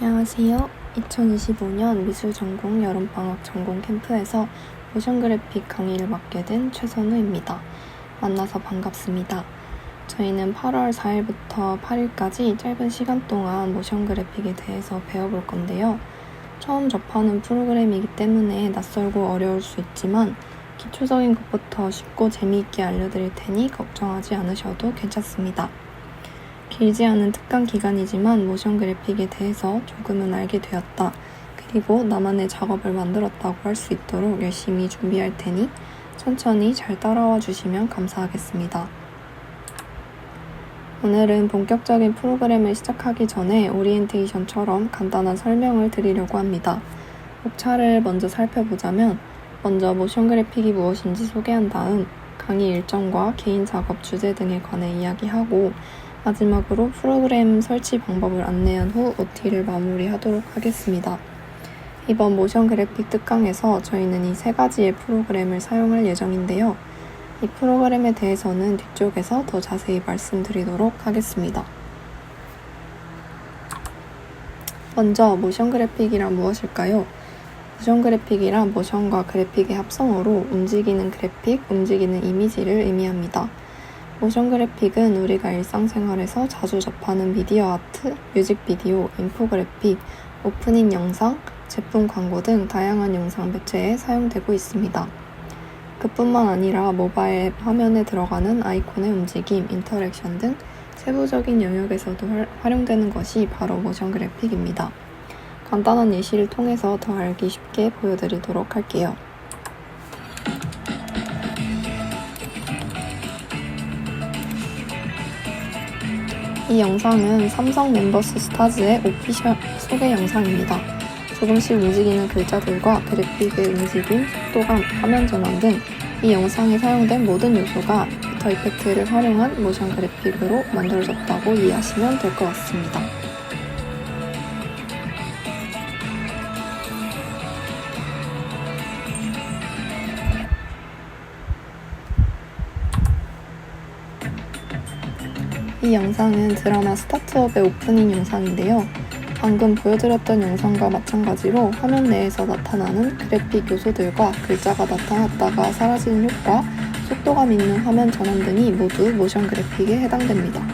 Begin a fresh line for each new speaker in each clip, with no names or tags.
안녕하세요. 2025년 미술 전공 여름방학 전공 캠프에서 모션 그래픽 강의를 맡게 된 최선우입니다. 만나서 반갑습니다. 저희는 8월 4일부터 8일까지 짧은 시간 동안 모션 그래픽에 대해서 배워볼 건데요. 처음 접하는 프로그램이기 때문에 낯설고 어려울 수 있지만 기초적인 것부터 쉽고 재미있게 알려드릴 테니 걱정하지 않으셔도 괜찮습니다. 길지 않은 특강 기간이지만 모션 그래픽에 대해서 조금은 알게 되었다. 그리고 나만의 작업을 만들었다고 할 수 있도록 열심히 준비할 테니 천천히 잘 따라와 주시면 감사하겠습니다. 오늘은 본격적인 프로그램을 시작하기 전에 오리엔테이션처럼 간단한 설명을 드리려고 합니다. 목차를 먼저 살펴보자면 먼저 모션 그래픽이 무엇인지 소개한 다음 강의 일정과 개인 작업 주제 등에 관해 이야기하고 마지막으로 프로그램 설치 방법을 안내한 후 OT를 마무리하도록 하겠습니다. 이번 모션 그래픽 특강에서 저희는 이 세 가지의 프로그램을 사용할 예정인데요. 이 프로그램에 대해서는 뒤쪽에서 더 자세히 말씀드리도록 하겠습니다. 먼저 모션 그래픽이란 무엇일까요? 모션 그래픽이란 모션과 그래픽의 합성어로 움직이는 그래픽, 움직이는 이미지를 의미합니다. 모션 그래픽은 우리가 일상생활에서 자주 접하는 미디어 아트, 뮤직비디오, 인포그래픽, 오프닝 영상, 제품 광고 등 다양한 영상 매체에 사용되고 있습니다. 그뿐만 아니라 모바일 화면에 들어가는 아이콘의 움직임, 인터랙션 등 세부적인 영역에서도 활용되는 것이 바로 모션 그래픽입니다. 간단한 예시를 통해서 더 알기 쉽게 보여드리도록 할게요. 이 영상은 삼성 멤버스 스타즈의 오피셜 소개 영상입니다. 조금씩 움직이는 글자들과 그래픽의 움직임, 속도감, 화면 전환 등 이 영상에 사용된 모든 요소가 애프터 이펙트를 활용한 모션 그래픽으로 만들어졌다고 이해하시면 될 것 같습니다. 이 영상은 드라마 스타트업의 오프닝 영상인데요. 방금 보여드렸던 영상과 마찬가지로 화면 내에서 나타나는 그래픽 요소들과 글자가 나타났다가 사라지는 효과, 속도감 있는 화면 전환 등이 모두 모션 그래픽에 해당됩니다.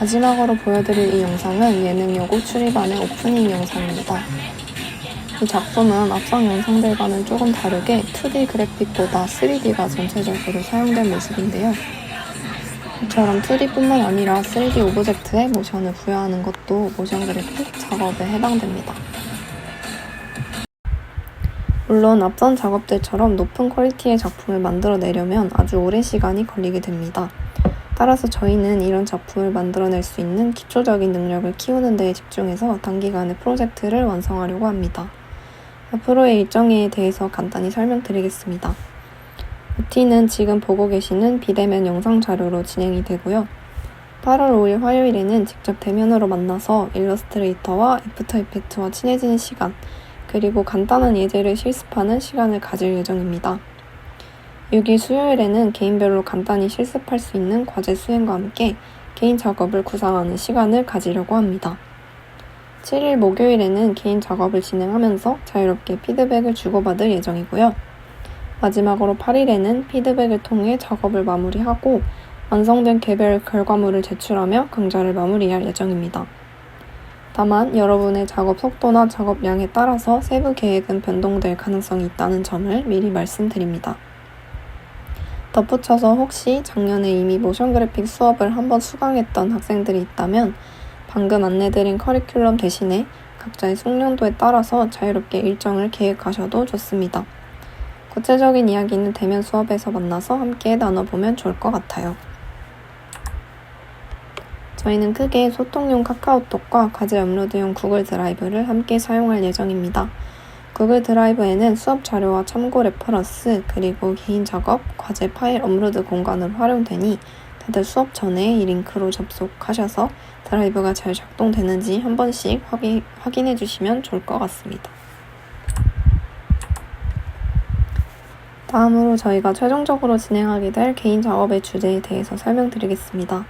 마지막으로 보여드릴 이 영상은 예능 여고 출입반의 오프닝 영상입니다. 이 작품은 앞선 영상들과는 조금 다르게 2D 그래픽보다 3D가 전체적으로 사용된 모습인데요. 이처럼 2D뿐만 아니라 3D 오브젝트에 모션을 부여하는 것도 모션 그래픽 작업에 해당됩니다. 물론 앞선 작업들처럼 높은 퀄리티의 작품을 만들어내려면 아주 오랜 시간이 걸리게 됩니다. 따라서 저희는 이런 작품을 만들어낼 수 있는 기초적인 능력을 키우는 데에 집중해서 단기간에 프로젝트를 완성하려고 합니다. 앞으로의 일정에 대해서 간단히 설명드리겠습니다. OT는 지금 보고 계시는 비대면 영상 자료로 진행이 되고요. 8월 5일 화요일에는 직접 대면으로 만나서 일러스트레이터와 애프터 이펙트와 친해지는 시간, 그리고 간단한 예제를 실습하는 시간을 가질 예정입니다. 6일 수요일에는 개인별로 간단히 실습할 수 있는 과제 수행과 함께 개인 작업을 구상하는 시간을 가지려고 합니다. 7일 목요일에는 개인 작업을 진행하면서 자유롭게 피드백을 주고받을 예정이고요. 마지막으로 8일에는 피드백을 통해 작업을 마무리하고 완성된 개별 결과물을 제출하며 강좌를 마무리할 예정입니다. 다만 여러분의 작업 속도나 작업량에 따라서 세부 계획은 변동될 가능성이 있다는 점을 미리 말씀드립니다. 덧붙여서 혹시 작년에 이미 모션 그래픽 수업을 한번 수강했던 학생들이 있다면 방금 안내드린 커리큘럼 대신에 각자의 숙련도에 따라서 자유롭게 일정을 계획하셔도 좋습니다. 구체적인 이야기는 대면 수업에서 만나서 함께 나눠보면 좋을 것 같아요. 저희는 크게 소통용 카카오톡과 과제 업로드용 구글 드라이브를 함께 사용할 예정입니다. 구글 드라이브에는 수업 자료와 참고 레퍼런스, 그리고 개인 작업, 과제 파일 업로드 공간으로 활용되니 다들 수업 전에 이 링크로 접속하셔서 드라이브가 잘 작동되는지 한 번씩 확인, 확인해 주시면 좋을 것 같습니다. 다음으로 저희가 최종적으로 진행하게 될 개인 작업의 주제에 대해서 설명드리겠습니다.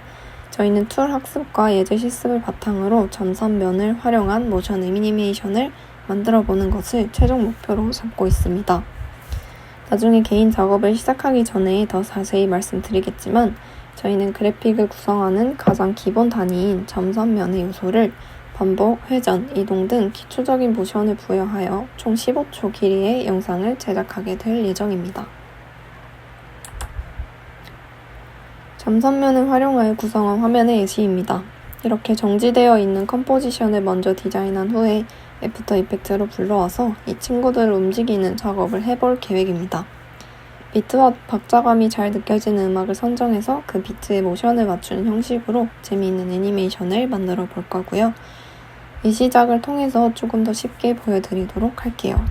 저희는 툴 학습과 예제 실습을 바탕으로 점선면을 활용한 모션 애니메이션을 만들어 보는 것을 최종 목표로 잡고 있습니다. 나중에 개인 작업을 시작하기 전에 더 자세히 말씀드리겠지만 저희는 그래픽을 구성하는 가장 기본 단위인 점선면의 요소를 반복, 회전, 이동 등 기초적인 모션을 부여하여 총 15초 길이의 영상을 제작하게 될 예정입니다. 점선면을 활용하여 구성한 화면의 예시입니다. 이렇게 정지되어 있는 컴포지션을 먼저 디자인한 후에 애프터 이펙트로 불러와서 이 친구들을 움직이는 작업을 해볼 계획입니다. 비트와 박자감이 잘 느껴지는 음악을 선정해서 그 비트의 모션을 맞추는 형식으로 재미있는 애니메이션을 만들어 볼 거고요. 이 시작을 통해서 조금 더 쉽게 보여드리도록 할게요.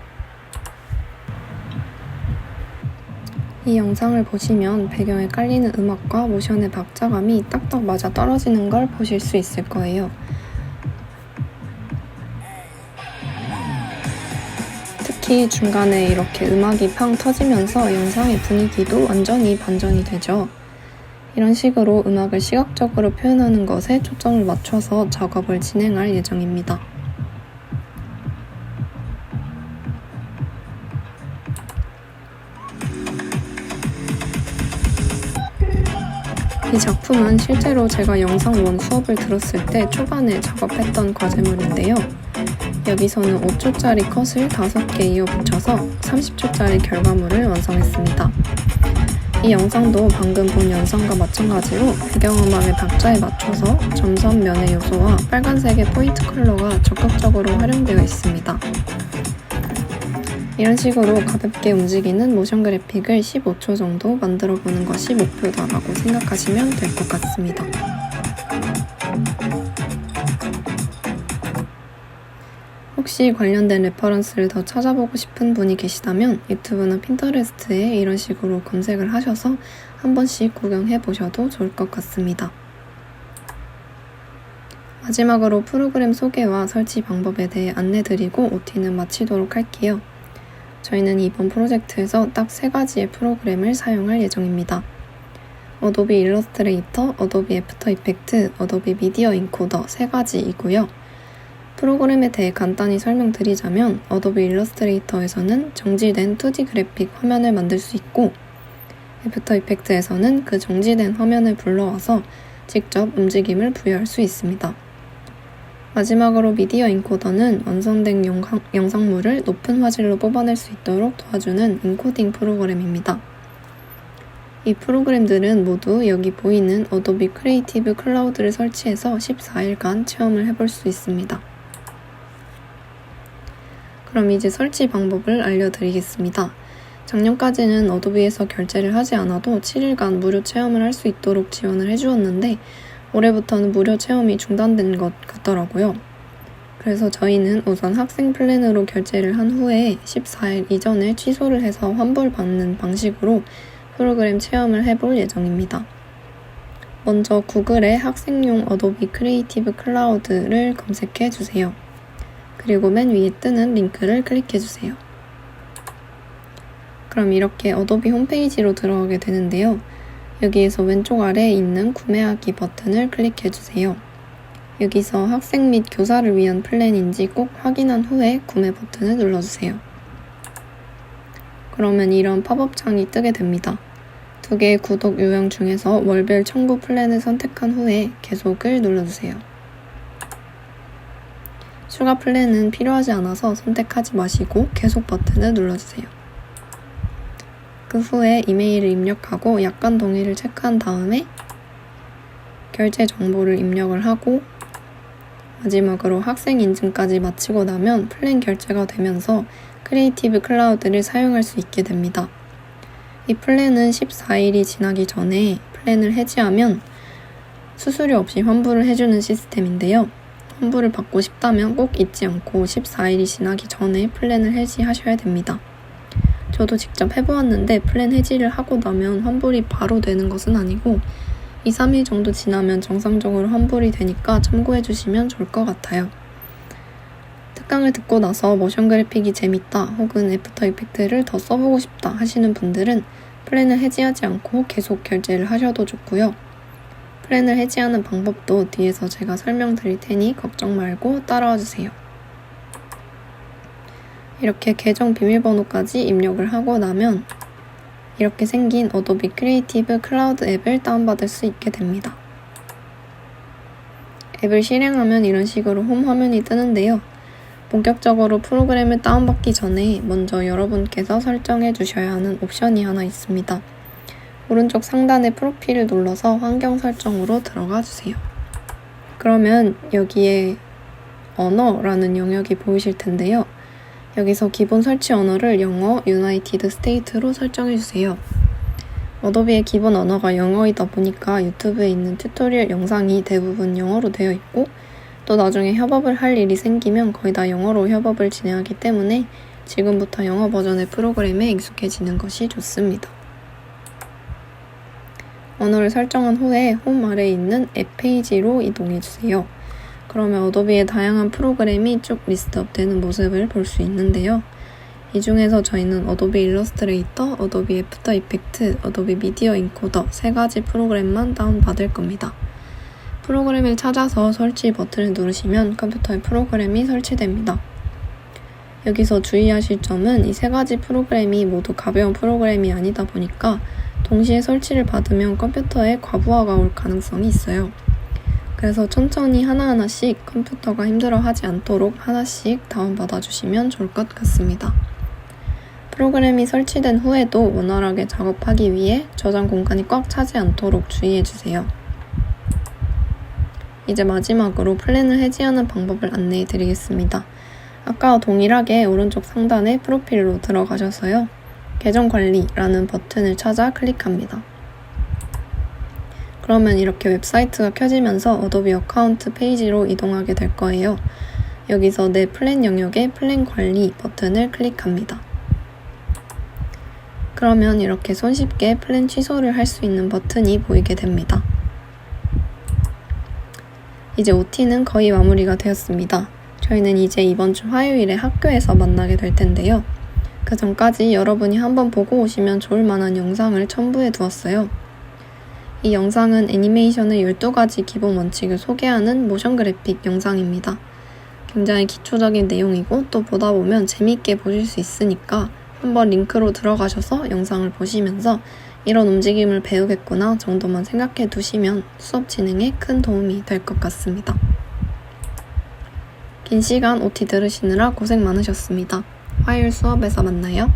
이 영상을 보시면 배경에 깔리는 음악과 모션의 박자감이 딱딱 맞아 떨어지는 걸 보실 수 있을 거예요. 특히 중간에 이렇게 음악이 팡 터지면서 영상의 분위기도 완전히 반전이 되죠. 이런 식으로 음악을 시각적으로 표현하는 것에 초점을 맞춰서 작업을 진행할 예정입니다. 이 작품은 실제로 제가 영상 원 수업을 들었을 때 초반에 작업했던 과제물인데요. 여기서는 5초짜리 컷을 5개 이어 붙여서 30초짜리 결과물을 완성했습니다. 이 영상도 방금 본 영상과 마찬가지로 배경음악의 박자에 맞춰서 점선 면의 요소와 빨간색의 포인트 컬러가 적극적으로 활용되어 있습니다. 이런 식으로 가볍게 움직이는 모션 그래픽을 15초 정도 만들어 보는 것이 목표다라고 생각하시면 될 것 같습니다. 혹시 관련된 레퍼런스를 더 찾아보고 싶은 분이 계시다면 유튜브나 핀터레스트에 이런 식으로 검색을 하셔서 한 번씩 구경해 보셔도 좋을 것 같습니다. 마지막으로 프로그램 소개와 설치 방법에 대해 안내 드리고 OT는 마치도록 할게요. 저희는 이번 프로젝트에서 딱 세 가지의 프로그램을 사용할 예정입니다. 어도비 일러스트레이터, 어도비 애프터 이펙트, 어도비 미디어 인코더 세 가지이고요. 프로그램에 대해 간단히 설명드리자면 어도비 일러스트레이터에서는 정지된 2D 그래픽 화면을 만들 수 있고 애프터 이펙트에서는 그 정지된 화면을 불러와서 직접 움직임을 부여할 수 있습니다. 마지막으로 미디어 인코더는 완성된 영상, 영상물을 높은 화질로 뽑아낼 수 있도록 도와주는 인코딩 프로그램입니다. 이 프로그램들은 모두 여기 보이는 어도비 크리에이티브 클라우드를 설치해서 14일간 체험을 해볼 수 있습니다. 그럼 이제 설치 방법을 알려드리겠습니다. 작년까지는 어도비에서 결제를 하지 않아도 7일간 무료 체험을 할 수 있도록 지원을 해주었는데 올해부터는 무료 체험이 중단된 것 같더라고요. 그래서 저희는 우선 학생 플랜으로 결제를 한 후에 14일 이전에 취소를 해서 환불받는 방식으로 프로그램 체험을 해볼 예정입니다. 먼저 구글에 학생용 어도비 크리에이티브 클라우드를 검색해 주세요. 그리고 맨 위에 뜨는 링크를 클릭해 주세요. 그럼 이렇게 어도비 홈페이지로 들어가게 되는데요. 여기에서 왼쪽 아래에 있는 구매하기 버튼을 클릭해 주세요. 여기서 학생 및 교사를 위한 플랜인지 꼭 확인한 후에 구매 버튼을 눌러주세요. 그러면 이런 팝업 창이 뜨게 됩니다. 두 개의 구독 요령 중에서 월별 청구 플랜을 선택한 후에 계속을 눌러주세요. 추가 플랜은 필요하지 않아서 선택하지 마시고 계속 버튼을 눌러주세요. 그 후에 이메일을 입력하고 약관 동의를 체크한 다음에 결제 정보를 입력을 하고 마지막으로 학생 인증까지 마치고 나면 플랜 결제가 되면서 크리에이티브 클라우드를 사용할 수 있게 됩니다. 이 플랜은 14일이 지나기 전에 플랜을 해지하면 수수료 없이 환불을 해주는 시스템인데요. 환불을 받고 싶다면 꼭 잊지 않고 14일이 지나기 전에 플랜을 해지하셔야 됩니다. 저도 직접 해보았는데 플랜 해지를 하고 나면 환불이 바로 되는 것은 아니고 2, 3일 정도 지나면 정상적으로 환불이 되니까 참고해 주시면 좋을 것 같아요. 특강을 듣고 나서 모션 그래픽이 재밌다 혹은 애프터 이펙트를 더 써보고 싶다 하시는 분들은 플랜을 해지하지 않고 계속 결제를 하셔도 좋고요. 플랜을 해지하는 방법도 뒤에서 제가 설명드릴 테니 걱정 말고 따라와 주세요. 이렇게 계정 비밀번호까지 입력을 하고 나면 이렇게 생긴 어도비 크리에이티브 클라우드 앱을 다운받을 수 있게 됩니다. 앱을 실행하면 이런 식으로 홈 화면이 뜨는데요. 본격적으로 프로그램을 다운받기 전에 먼저 여러분께서 설정해 주셔야 하는 옵션이 하나 있습니다. 오른쪽 상단의 프로필을 눌러서 환경 설정으로 들어가 주세요. 그러면 여기에 언어라는 영역이 보이실 텐데요. 여기서 기본 설치 언어를 영어 유나이티드 스테이트로 설정해 주세요. 어도비의 기본 언어가 영어이다 보니까 유튜브에 있는 튜토리얼 영상이 대부분 영어로 되어 있고 또 나중에 협업을 할 일이 생기면 거의 다 영어로 협업을 진행하기 때문에 지금부터 영어 버전의 프로그램에 익숙해지는 것이 좋습니다. 언어를 설정한 후에 홈 아래에 있는 앱 페이지로 이동해 주세요. 그러면 어도비의 다양한 프로그램이 쭉 리스트업 되는 모습을 볼 수 있는데요. 이 중에서 저희는 어도비 일러스트레이터, 어도비 애프터 이펙트, 어도비 미디어 인코더 세 가지 프로그램만 다운받을 겁니다. 프로그램을 찾아서 설치 버튼을 누르시면 컴퓨터에 프로그램이 설치됩니다. 여기서 주의하실 점은 이 세 가지 프로그램이 모두 가벼운 프로그램이 아니다 보니까 동시에 설치를 받으면 컴퓨터에 과부하가 올 가능성이 있어요. 그래서 천천히 하나하나씩 컴퓨터가 힘들어하지 않도록 하나씩 다운받아 주시면 좋을 것 같습니다. 프로그램이 설치된 후에도 원활하게 작업하기 위해 저장 공간이 꽉 차지 않도록 주의해 주세요. 이제 마지막으로 플랜을 해지하는 방법을 안내해 드리겠습니다. 아까와 동일하게 오른쪽 상단에 프로필로 들어가셔서요. 계정 관리라는 버튼을 찾아 클릭합니다. 그러면 이렇게 웹사이트가 켜지면서 어도비 어카운트 페이지로 이동하게 될 거예요. 여기서 내 플랜 영역에 플랜 관리 버튼을 클릭합니다. 그러면 이렇게 손쉽게 플랜 취소를 할 수 있는 버튼이 보이게 됩니다. 이제 OT는 거의 마무리가 되었습니다. 저희는 이제 이번 주 화요일에 학교에서 만나게 될 텐데요. 그 전까지 여러분이 한번 보고 오시면 좋을 만한 영상을 첨부해 두었어요. 이 영상은 애니메이션의 12가지 기본 원칙을 소개하는 모션 그래픽 영상입니다. 굉장히 기초적인 내용이고 또 보다 보면 재밌게 보실 수 있으니까 한번 링크로 들어가셔서 영상을 보시면서 이런 움직임을 배우겠구나 정도만 생각해 두시면 수업 진행에 큰 도움이 될 것 같습니다. 긴 시간 OT 들으시느라 고생 많으셨습니다. 화요일 수업에서 만나요.